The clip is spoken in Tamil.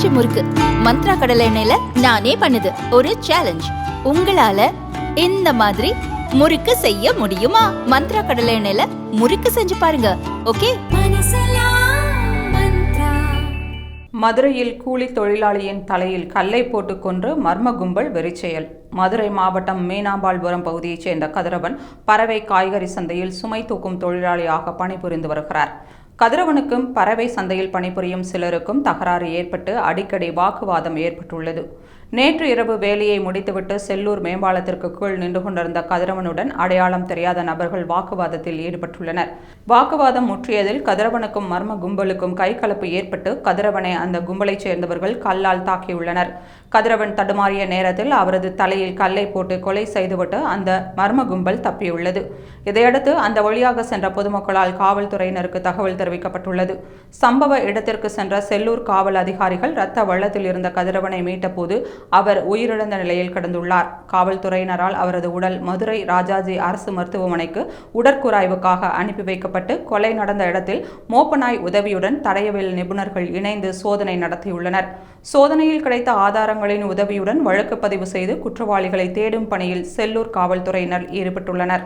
பஞ்சு முறுக்கு. மந்த்ரா கடலை எண்ணெயில நானே பண்ணுது. ஒரு சேலஞ்ச் உங்களால இந்த மாதிரி முறுக்கு செய்ய முடியுமா? மந்த்ரா கடலை எண்ணெயில முறுக்கு செஞ்சு பாருங்க. ஓகே? மதுரையில் கூலி தொழிலாளியின் தலையில் கல்லை போட்டு கொன்று மர்ம கும்பல் வெறிச்செயல். மதுரை மாவட்டம் மீனாபால்புரம் பகுதியைச் சேர்ந்த கதிரவன் பறவை காய்கறி சந்தையில் சுமை தூக்கும் தொழிலாளியாக பணிபுரிந்து வருகிறார். கதிரவனுக்கும் பறவை சந்தையில் பணிபுரியும் சிலருக்கும் தகராறு ஏற்பட்டு அடிக்கடி வாக்குவாதம் ஏற்பட்டுள்ளது. நேற்று இரவு வேலையை முடித்துவிட்டு செல்லூர் மேம்பாலத்திற்கு கீழ் நின்று கொண்டிருந்த கதிரவனுடன் அடையாளம் தெரியாத நபர்கள் வாக்குவாதத்தில் ஈடுபட்டுள்ளனர். வாக்குவாதம் முற்றியதில் கதிரவனுக்கும் மர்ம கும்பலுக்கும் கைகலப்பு ஏற்பட்டு கதிரவனை அந்த கும்பலைச் சேர்ந்தவர்கள் கல்லால் தாக்கியுள்ளனர். கதிரவன் தடுமாறிய நேரத்தில் அவரது தலையில் கல்லை போட்டு கொலை செய்துவிட்டு அந்த மர்ம கும்பல் தப்பியுள்ளது. இதையடுத்து அந்த வழியாக சென்ற பொதுமக்களால் காவல்துறையினருக்கு தகவல் தெரிவிக்கப்பட்டுள்ளது. சம்பவ இடத்திற்கு சென்ற செல்லூர் காவல் அதிகாரிகள் இரத்த வெள்ளத்தில் இருந்த கதிரவனை மீட்டபோது அவர் உயிரிழந்த நிலையில் கிடந்துள்ளார். காவல்துறையினரால் அவரது உடல் மதுரை ராஜாஜி அரசு மருத்துவமனைக்கு உடற்கூராய்வுக்காக அனுப்பி வைக்கப்பட்டு கொலை நடந்த இடத்தில் மோப்பநாய் உதவியுடன் தடயவியல் நிபுணர்கள் இணைந்து சோதனை நடத்தியுள்ளனர். சோதனையில் கிடைத்த ஆதாரங்களின் உதவியுடன் வழக்கு பதிவு செய்து குற்றவாளிகளை தேடும் பணியில் செல்லூர் காவல்துறையினர் ஈடுபட்டுள்ளனர்.